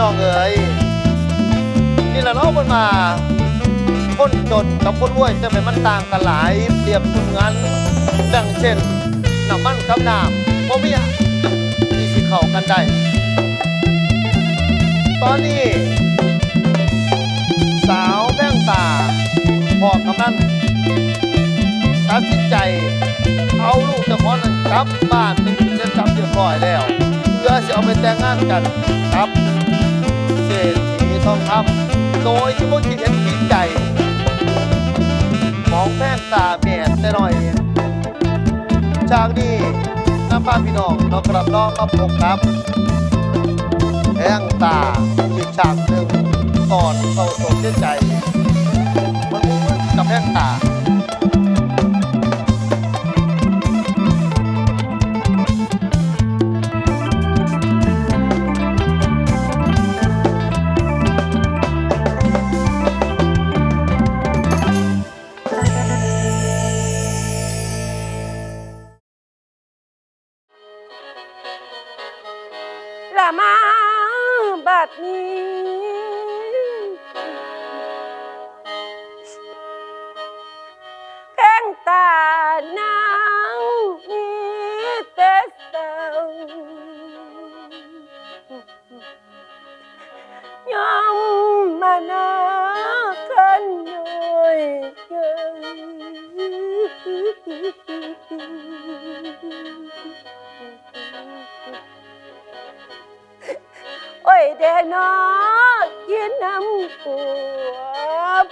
น้องเอ๋ยนี่แหละเนาะมันมา คนจนกับคนรวยจะเป็นมันต่างกันหลายเปรียบเสมือนดังเช่นน้ำมันกับน้ำบ่มีอะที่สิเข้ากันได้ ตอนนี้ สาวแป้งตาพอกำนันตัดสินใจ เอาลูกเจ้าของนั้นกลับบ้านเป็นที่เรียบร้อยเรียบร้อยแล้วเพื่อจะเอาไปแต่งงานกันครับ ทองคำโดยที่พวกคิดเห็นคิดใจมองแม่ตาแม่แต่หน่อย จากนี้น้ำพาพี่น้องเรากลับน้องมาพบครับแห้งตาอีกฉากหนึ่งก่อนเศร้าโศกเสียใจ มันกับแห้งตา โอ้ยเดนอกินน้ำปัว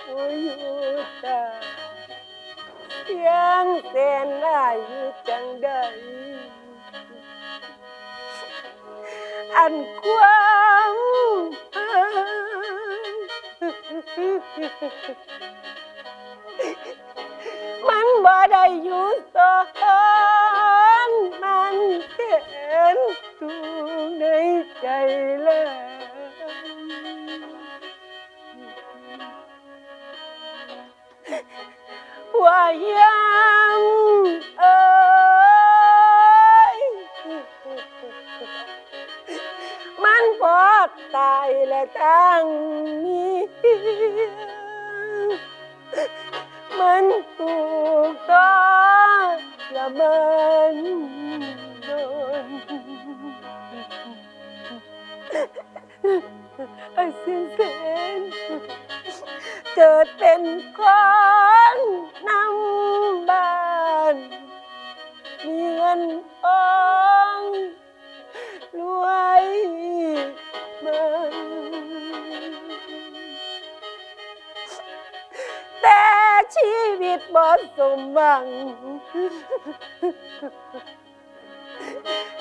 ผู้อยู่ตาเสียงเส้นอายุจังใดอันความ บ่ได้อยู่สอนมันเห็นตูในใจเลยว่ายังเอ้ยมันพอตายและทั้งนี้ มันถูกต้องและมันโดนไอ้สียงเส้นเกิดเป็นคนนำบ้านมีเงินทองรวยมัน แต่ชีวิตบ่สมหวัง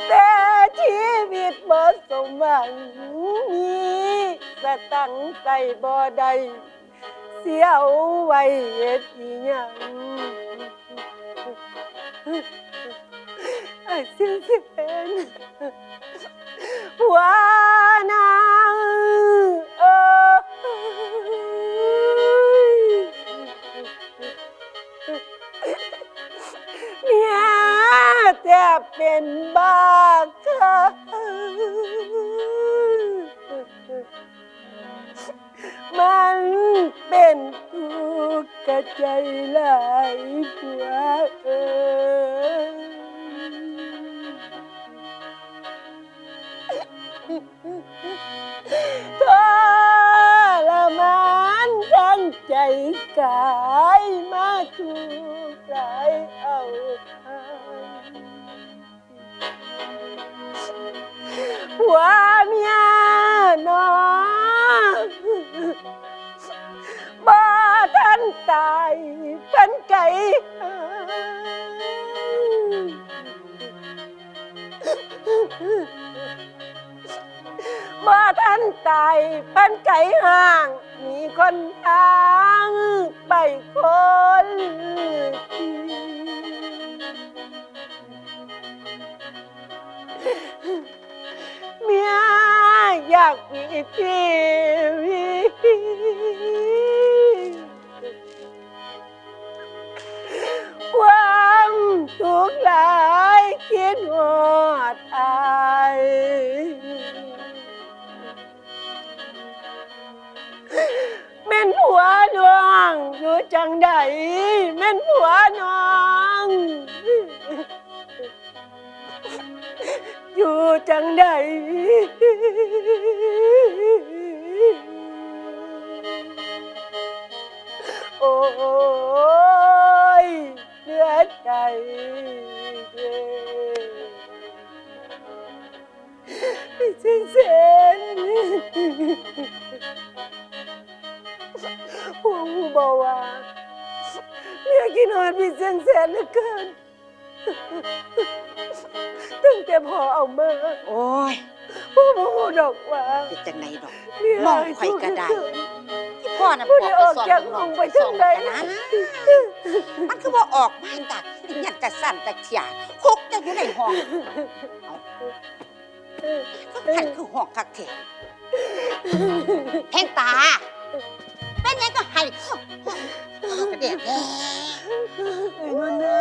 แต่ชีวิตบ่สมหวัง มีสตังค์ใส่บ่ได้เสียเอาไว้เฮ็ดอีหยังไอ้เสียงเสียงว่านาง เป็นบ้าค่ะมันเป็นทุกข์กระใจหลายผัวเอ้ยทรมานทั้งใจกายมาถู ตายเป็นไก่ห่าง มีคนทางไปคนเมียอยากมีชีวิตความทุกข์หลายคิดหอ จังใดโอ้ยเลือใจเด้พี่เซนเซนพวกมูบอกว่าเมียกินหอดพี่เซนเซนเหลือเกิน ตั้งแต่พอเอามาโอ้ยพ่อบอกดอกว่าเป็นจังไหนดอกเมียมองไข่กระไดที่พ่อน่ะผู้บใดอกอไปอกสอนจากลูกห้องไปสทาองงใดกันนะมันคือว่าออกมาจากยังจะสั่นจะเขียคุกจะอยู่ในห้องก็ขันคือห้องคักเทแทงตาเป็นยังก็ให้เข้าห้องกระเดียดแย่เอ้ยมันนะ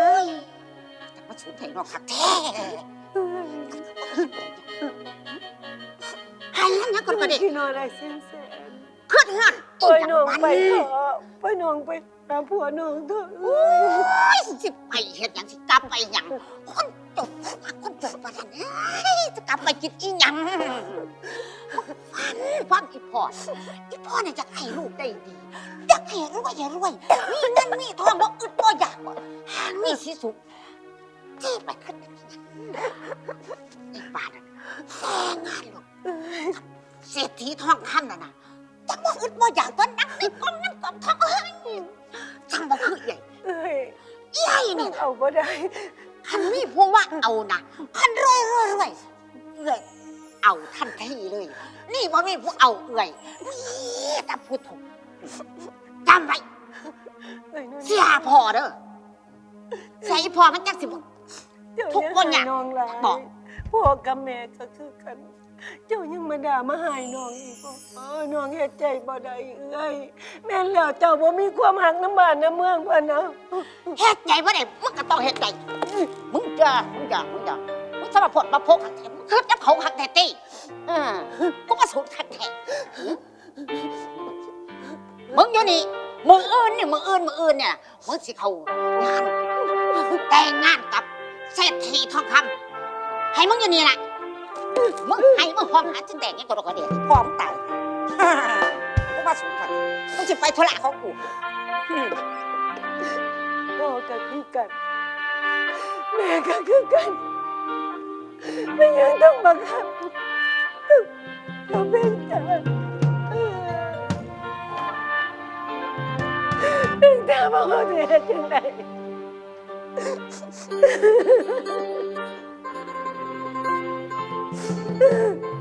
แต่มาสูนไถนอกคักแท้ ให้แล้วยังคนกระเดียดที่นอนอะไรเส้นแสนขึ้นหันปล่อยน้องไปอีเถหยังอะปล่อยน้องไปหาผัวน้องเถอะโอ้ยสิไปเฮ็ดหยังสิกลับไปหยังคนจบคนจบปานนั้นเอ้ยจะกลับไปกินอีหยังฟันฟังอีพอดอีพอดเนี่ยอยากให้ลูกได้ดีอยากให้รวยอย่ารวยมีเงินมีทองบ่อึดบ่อยากบ่หางมีสิสุขที่ไปขึ้นอี บ้านนั่นแซ่งานลูกเศรษฐีทองคำน่ะนะจักบ่อึดบ่อยากตัวนักในกองน้ำกองทองเอ้ยจังบ่คือใหญ่เอ้ยใหญ่นี่นะเอาบ่ได้คันมีผู้ว่าเอานะคันรวยรวยรวยเอื่อยเอาทันทีเลย นี่บ่มีผู้เอาเอื่อยนี่แต่ผู้ถูกจำไว้เอ้ยนุ่นเสียพอเด้อเสียอีพอมันจังสิบ่ เจ้าทุกคนเนี่ยงให้น้องหลายบอก พ่อกับแม่ก็คือกัน เจ้ายังมาด่ามาหายน้องอีกบ่เออน้องเฮ็ดใจบ่ได้เอ้ยแม่นแล้วเจ้าบ่มีความหักน้ำบ้านน้ำเมืองเพิ่นนะเฮ็ดใจบ่ได้มึงก็ต้องเฮ็ดใจมึงจะมึงจะมึงจะมึงสมาพดมาพกหักแท้มึงคือจับเขาหักแท้ติอือกูมาสูดหักแท้มึงอยู่นี่มึงอื่นนี่มึงอื่นมึงอื่นเนี่ยมึงสิเข้างานแต่งงานกับ เศรษฐีทองคำให้มึงอยู่นี่แหละมึงให้มึงห้องหาจินแดงยังกระดกกระเดียดพร้อมตายกูมาสูงกันมึงจะไปธุระของกูพ่อก็คือกัน แม่ก็คือกันไม่ยังต้องบังคับเราเป็นตาเป็นตาบอกว่าจะเฮ็ดจังได フフフフ。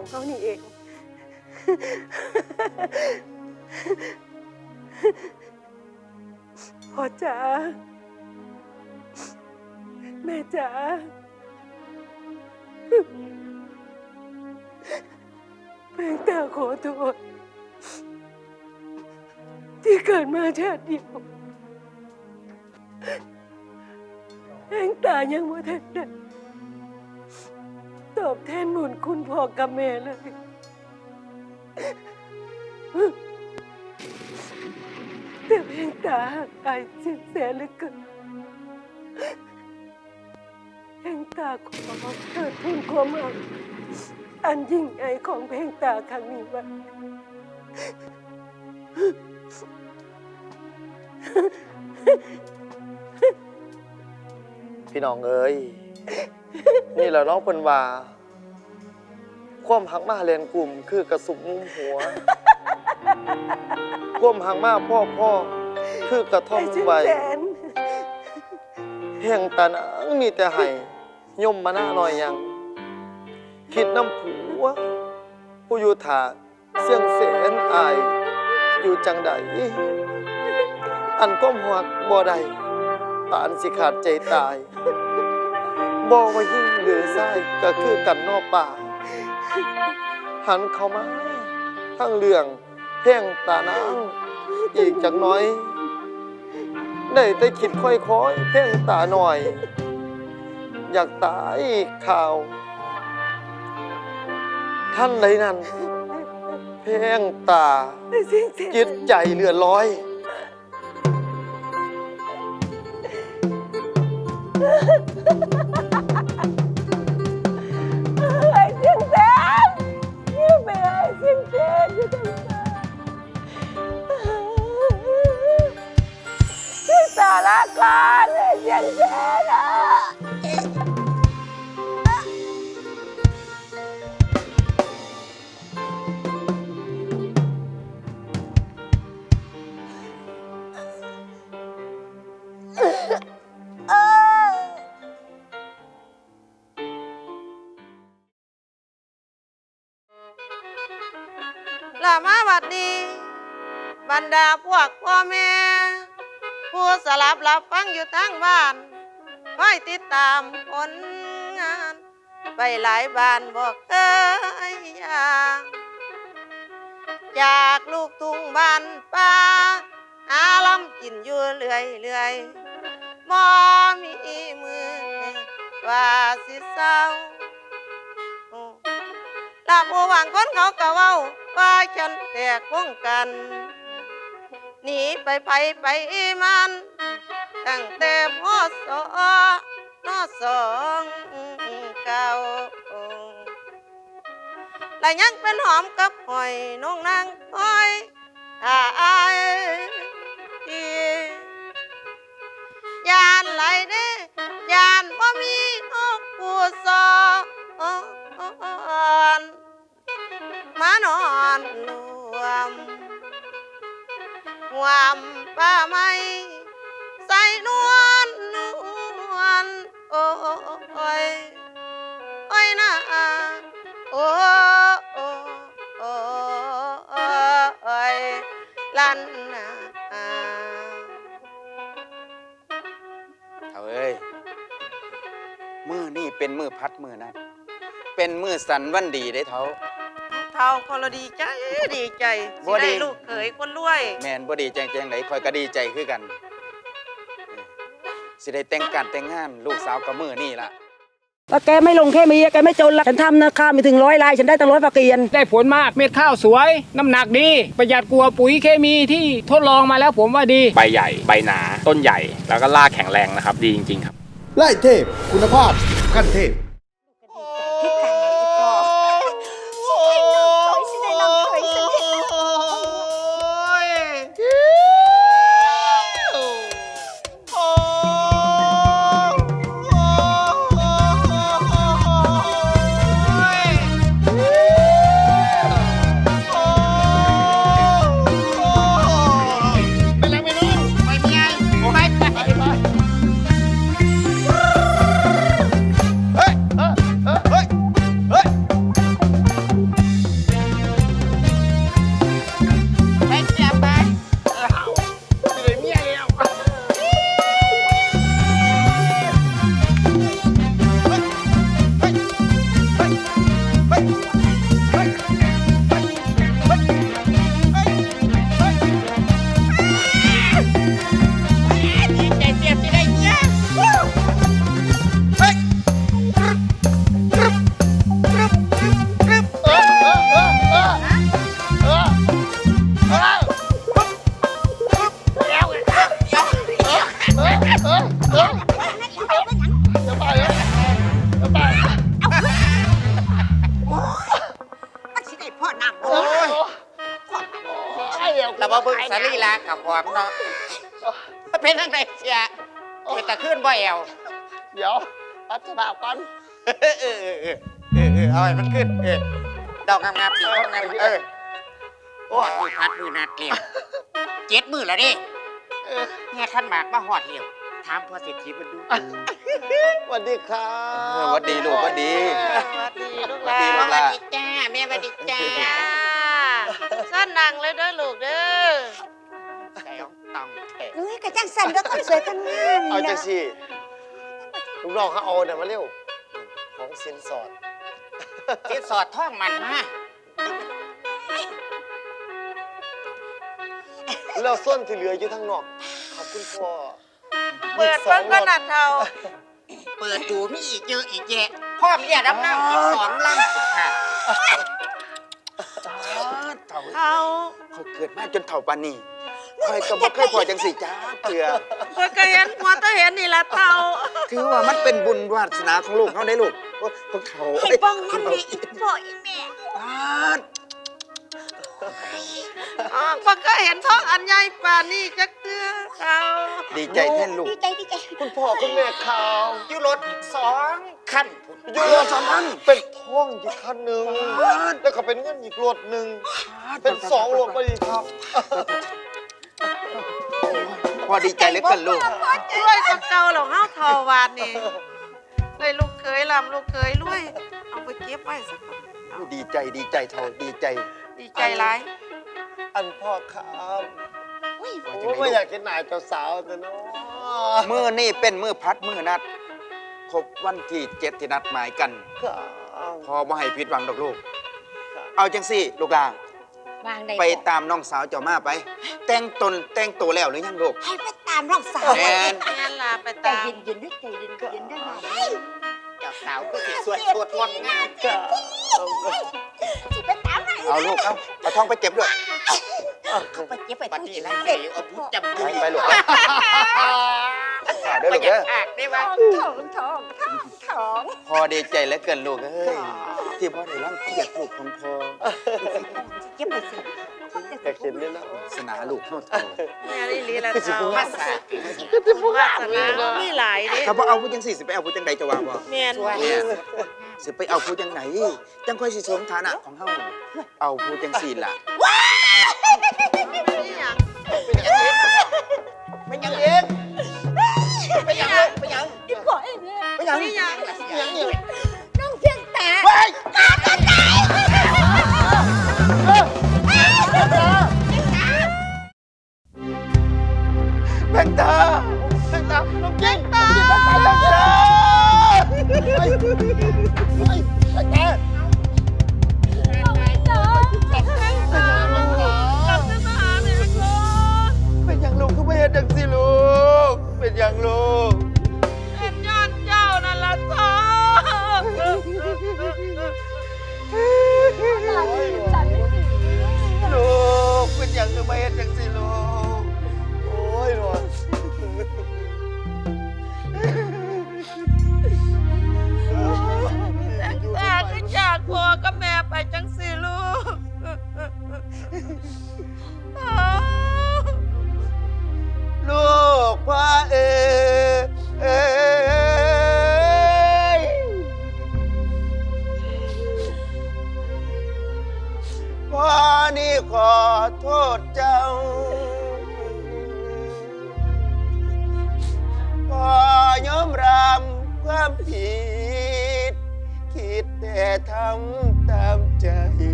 ของเขานี่เอง พ่อจ๋าแม่จ๋าแม่ตาขอโทษที่เกิดมาชาติเดียวแห่งตายังว่ทันได้ ตอบแทนบุญคุณพ่อกับแม่เลย แต่แห่งตาอายสิ้นแสนเหลือเกินแห่งตาขอเกิดทุนความหักอันยิ่งใหญ่ของเพลงตาครั้งนี้ไว้พี่น้องเอ้ย นี่แหละน้องเพิ่นว่า ความหักมาเรียนกลุ่มคือกระสุมงุมหัว ความหักมาพ่อพ่อคือกระท่อมไอ้ชิ้นใบแสนแห่งตานังมีแต่ให้ย่มมาหน้าหน่อยยัง คิดน้ำผัว ผู้อยู่ถาเสียงเสนอาย อยู่จังใดอันก้มหักบ่ใดปานสิขาดใจตาย บ่ว่ายิ่งหรือซ้ายก็คือกันนอกป่า หันเข้ามาทั้งเรื่องเพ่งตานางอีกจักน้อย ได้แต่คิดค่อยๆเพ่งตาหน่อย อยากตายข่าว ท่านใดนั้น เพ่งตาจิตใจเหลือร้อย ที่สารการไอ้เสียงแสนอะลามาบัดนี้บรรดาพวกพ่อแม่ ผู้สลับรับฟังอยู่ทั้งบ้านคอยติดตามผลงาน ไปหลายบ้านบอกเคยยางจากลูกทุ่งบ้านป่าหาลำกินอยู่เรื่อยเรื่อยบ่มีมือว่าสิเศร้าลาผู้หวังคนเขาก็เว้าว่าฉันแตกวงกัน หนีไปไปไปมัน ตั้งแต่พ่อสอนอสองเก่าและยังเป็นหอมกับหอยน้องนางหอยถ้าอายดียานไหลเด้ยานบ่มีนกผู้สอามป่าไม้ใส่นวลนวลโอ้ยโอ้ยนะโอ้โอ้โอ้ยลันนาเอาเอ้ยมือนี่เป็นมือพัดมือนั่นเป็นมือสันวันดีได้เท่า เท่าคนละดีใจดีใจบ่สิดี ได้ลูกเขยคนรวย แมนบ่ดีแจงแจงไหนคอยก็ดีใจคือกันเออสิได้แต่งการแต่งงาน ลูกสาวกับมือนี่ล่ะ ว่าแกไม่ลงแค่มีแกไม่จนละฉันทำนะข้าวมีถึงร้อยลาย ฉันได้ตั้งร้อยฝากเกียน ได้ผลมากเม็ดข้าวสวย น้ำหนักดี ประหยัดกลัวาปุ๋ยเคมีที่ทดลองมาแล้วผมว่าดี ใบใหญ่ ใบหนา ต้นใหญ่ แล้วก็รากแข็งแรงนะครับ ดีจริงๆครับ ไล่เทพ คุณภาพขั้นเทพ บ่แอวเดี๋ยวพัฒนากันเออเออเออเออเออเออเอาให้มันขึ้นเออดอกงามๆปีกงามๆเออโอ้ยมือพัดมือนัดเรียวเจ็ดมือแล้วดิเออเนี่ยขั้นหมากมาหอดเรียวถามพ่อสิทธิมันดูสวัสดีครัเออบหวัดดีลูกหวัดดี สวัสดีลูกหวัหดดีลานลูกหลาน จ้าแม่สวัสดีจ้าจ้าสั้นดังเลยเด้อลูกเด้อใส่ ต้องต้องเตะเอ้ยกระจังสันก็คนสวยคนงามเอานี่จังนะสิลูกน้องเขาเอาเนี่ยมาเร็ว ของสินสอด สินสอดท่องมันมาแล้วส้นที่เหลืออยู่ทางนอก ขอบคุณพ่อ เปิดเพิ่งก็นัดเท่า เปิดดูมีอีกเยอะอีกแยะพ่อมเนี่ยรับน้ำอีกสองลังค่ะเถ่าเท่าเขาเกิดมาจนเถ่าปานนี้ คอยก็บ่เคยพอจังสิจ้าเถื่อเพิ่นก็เห็นหัวตาเห็นนี่ละเท่าถือว่ามันเป็นบุญวาสนาของลูกเขาได้ลูกโอ้ยของเขาให้บ้องน้ำนี่อีกพ่ออีแม่ปาดอ๋อเพิ่นก็เห็นท้องอันใหญ่ป่านนี้จักเทื่อเท่าดีใจแทนลูกดีใจดีใจคุณพ่อคุณแม่ข่าวอยู่รถสองคันพุ่นอยู่รถสองพันเป็นท่องอีกคันหนึ่งแล้วก็เป็นเงินอีกรถหนึ่งเป็นสองรถไปดีครับ พอดีใจเหลือเกินลูก รวยกว่าเก่าหรอกเฮาเท่าวานนี่เลยลูกเคยลำลูกเคยรวย เอาไปเก็บไว้สักคนเอาดีใจดีใจเท่าดีใจดีใจหลายอันพ่อครับอุ้ยโอ้ไม่อยากเห็นหนายเจ้าสาวแต่เนาะมือนี่เป็นมือพัดมือนัด ครบวันที่เจ็ดที่นัดหมายกัน ครับ พอบ่ให้ผิดหวังดอกลูกเอาจังสิลูกลาวางได้ไปบ่ตามน้องสาวเจ้ามาไป แต่งตนแต่งตัวแล้วหรือยังลูก ให้ไปตามน้องสาวแมนแม่นล่ะไปใจตามเย็นเย็นๆด้วยใจเย็นเย็นๆด้วยนะเจ้าสาวก็สิสวยสดงดงามครับสิไปตามไหนเอาลูกเอาเอาท้องไปเก็บด้วย เขาไปเก็บไปปัดตู้นี้เย็นนะเสร็เสีจยเอาพุทธจำไปบุญไปลูกไปเอาเด้อลูกเด้ออะได้ไหมทองทองทองทอง พอดีใจเหลือเกินลูกเอ้ย ที่พ่อได้ร่างเกียรติลูกของพ่อเก็บไปสิอยากเห็นเลยนะสนาลูกเท่าเท่าแม่นี่ลีละเท่าภาษาวาสนามีหลายเด้ถ้าบ่เอาผู้จังสี่สิไปเอาผู้จังใดจะว่าบ่แม่นเนี่ยสิไปเอาผู้จังไหนจังค่อยสิสมฐานะของเฮาเอาผู้จังสี่ล่ะนี่หยังไม่ยังเองไม่ยังเลยไม่ยังอีพ่ออีแม่ไม่ยังนี่หยังไม่ยังเนี่ยน้องเพียงแต่ เฮ้ยแบงตาแตงตาน้องกิ้งตาแตงตาแตงตาเฮ้ยเฮ้ยแตงตาเป็นอย่างลูกก็ไม่เห็นจังสิลูก เป็นอย่างลูก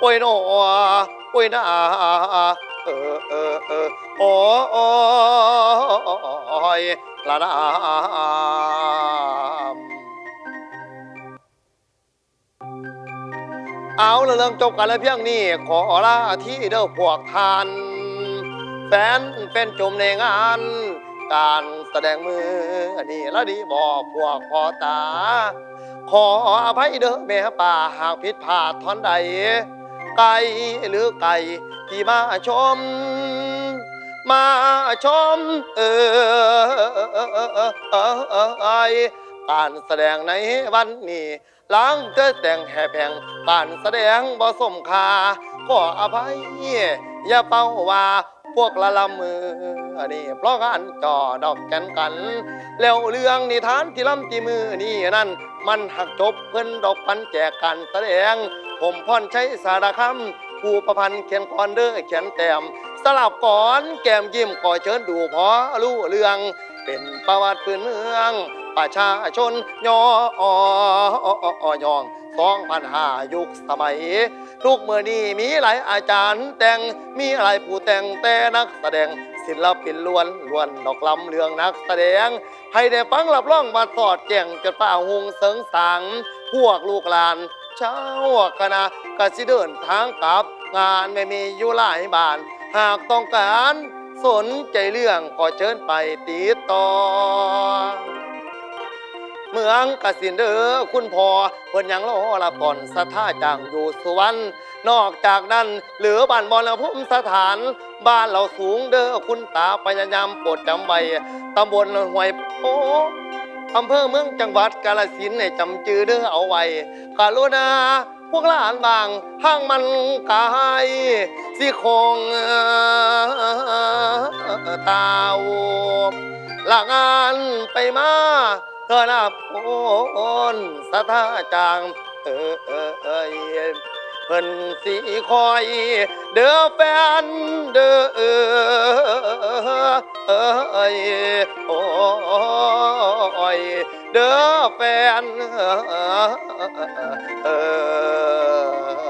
โอ้ยหนอโอ้ยนาเออเออเออโอ้ยละนามเอาละเรื่องจบกันแล้วเพียงนี้ขอลาที่เด้อพวกทานแฟนเป็นจมในงานการแสดงมือนี่ละดีบอกพวกพอตา ขออภัยเด้อแม่ป่าหากผิดพลาดท่อนใด ไก่หรือไก่ที่มาชม มาชมเออการแสดงในวันนี้ล้างเกิดแต่งแห่แผงการแสดงบ่สมคาขออภัยอย่าเป้าว่าพวกละละมือนนี้เพราะการจ่อดอกแกนกัน แล้วเรื่องนิทานที่ล้ำที่มือนี่นั่น มันหักจบเพิ่นดอกปันแจกกันแสดง ผมพรใช้สารคำผู้ประพันธ์เขียนก่อนเด้อเขียนแต้มสลับก่อนแก้มยิ้มก่อเชิญดูพอรู้เรื่อง เป็นประวัติพื้นเมือง ประชาชนย่อยองสองพันห้ายุคสมัย ทุกเมื่อนี้มีหลายอาจารย์แต่งมีหลายผู้แต่งแต่นักแสดง ศิลปินล้วนล้วนดอกลำเรืองนักแสดงให้ได้ฟังรับรองมาสอดแจ่งจนป้าหงเสริงสัง พวกลูกหลานเช้าวคณะกสิเดินทางกลับ งานไม่มีอยู่หลายบาน หากต้องการสนใจเรื่องขอเชิญไปติดต่อ เมืองกสินเด้อคุณพ่อเพิ่นยังรอรับก่อนสถาจางอยู่สุวรรณนอกจากนั้นเหลือบ้านบอลภูมิสถาน บ้านเราสูงเด้อคุณตาพยายามโปรดจำไว้ตำบลห้วยโอ้อำเภอเมืองจังหวัดกาฬสินธุ์ให้จำจือเด้อเอาไว้กรุณาพวกหลานบางห้างมันกายสิคงตาวลางานไปมา ธอนับโอนสถาจางเออเออเอยเพิ่นสีคอย เด้อแฟนเด้อเออเอยโอ้ยเด้อแฟนเอย